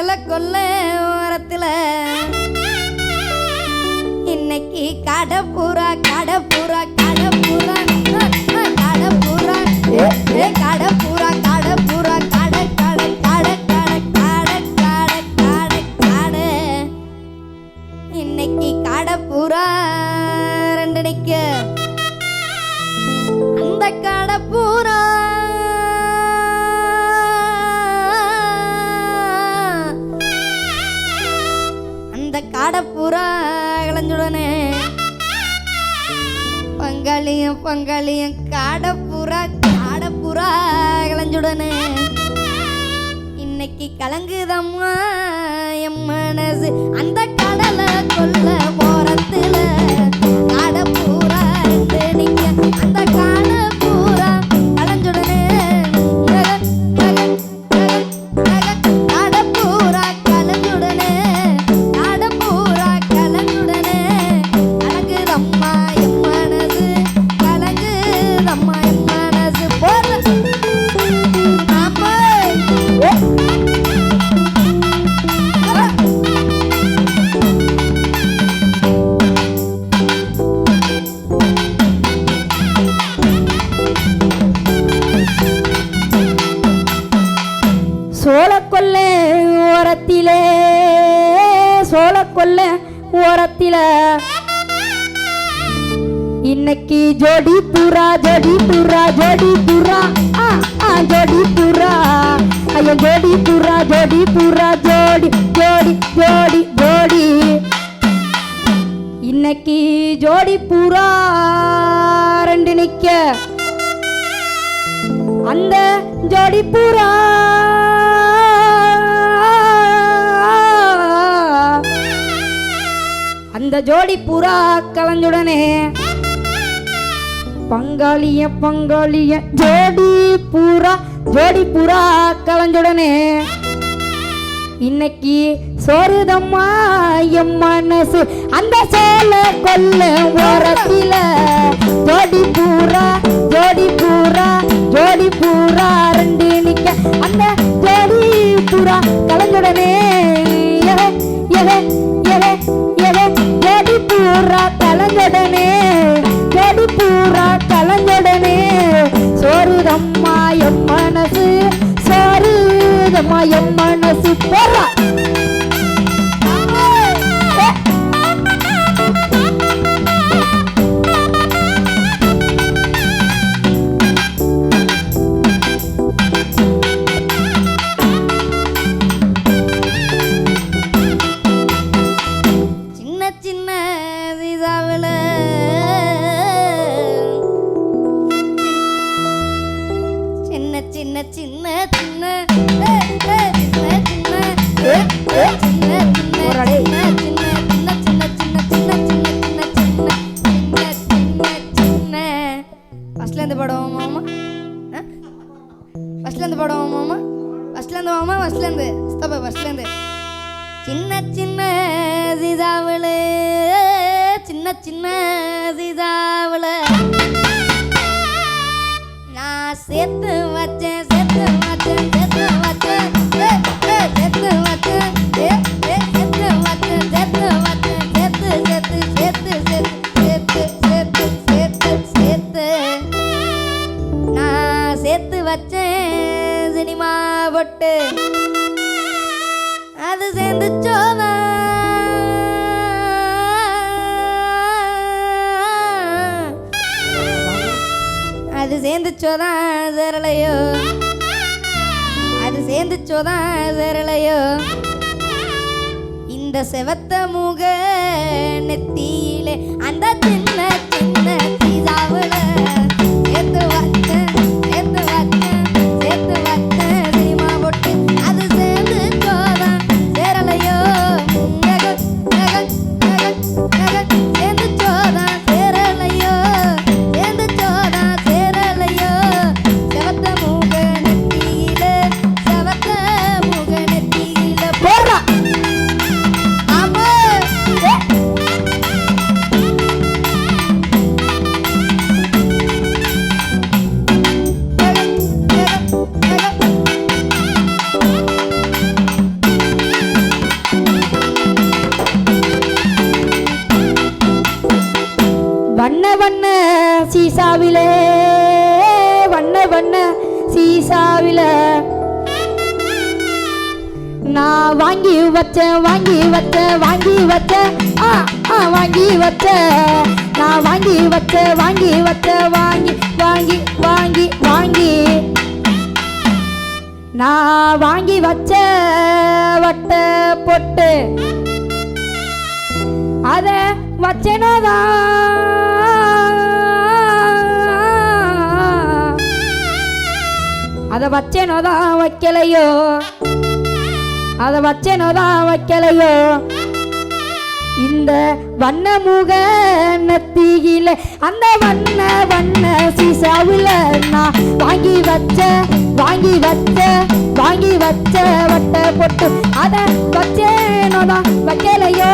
கடலை கொல்ல ஓரத்தில். இன்னைக்கு கடப்புறா கடப்புறா பூரா கடப்புறா. பூரா பங்காளியும் காடப்புறா காடப்புறா கலஞ்சுடனே இன்னைக்கு கலங்குதம்மா என் மனசு. அந்த கடலை கொல்ல போறத்துல காடப்பூ கொல்ல ஓரத்தில. இன்னைக்கு ஜோடி புறா ஜோடி புறா ஜோடி புறா. ஜோடி புறா. ஐயோ ஜோடி புறா ஜோடி புறா ஜோடி ஜோடி ஜோடி ஜோடி. இன்னைக்கு ஜோடி புறா ரெண்டு நிக்க. அந்த ஜோடி புறா இந்த ஜோடி புறா கலந்துடனே பங்காளிய பங்காளிய ஜோடி புறா ஜோடி புறா கலந்துடனே இன்னைக்கு சோறுதம்மா என் மனசு அந்த சோழ கொல்ல ஓரத்தில. ஜோடி புறா என் மனசு போறா. மாமா ஃபர்ஸ்ட்ல இருந்து. ஸ்டாப் இருந்து. சின்ன சின்ன சீதாவில் சின்ன சின்ன சீதாவில் நான் சேர்த்து வச்சேன் சேர்த்து வச்சேன் சேர்த்து வச்சேன். சேர்த்து வச்சேன். சேர்த்து வச்சேன் சேர்த்து வச்சேன். சேர்த்து சேர்த்து சேர்த்து சேர்த்து சேர்த்து சேர்த்து சேர்த்து. நான் சேர்த்து வச்சேன். சினிமா பொட்டு அது சேர்ந்து சோதா அது சேர்ந்து சோதா சேரலையோ அது சேர்ந்து சோதா சேரலையோ இந்த செவத்த முக நெத்தியிலே அந்த சீசாவிலே வண்ண வண்ண சீசாவில. நான் வாங்கி வச்சேன் வாங்கி வச்சேன் வாங்கி வச்சேன். ஆ ஆ வாங்கி வச்சேன். நான் வாங்கி வச்சேன் வாங்கி வச்சேன் வாங்கி வாங்கி வாங்கி வாங்கி. நான் வாங்கி வச்ச வட்ட பொட்டு. அத வச்சேனோதான் அதை வச்சேனோ தான் வைக்கலையோ? அதை வச்சேனோ தான் வைக்கலையோ? இந்த வண்ண முக நத்தியில அந்த வண்ண வண்ண சீசாவில் நான் வாங்கி வச்ச வாங்கி வச்ச வாங்கி வச்ச வட்ட பொட்டு அத வச்சேனோதான் வைக்கலையோ?